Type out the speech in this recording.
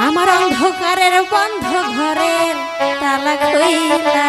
আমার অন্ধকারের বন্ধ ঘরের তালা খইলা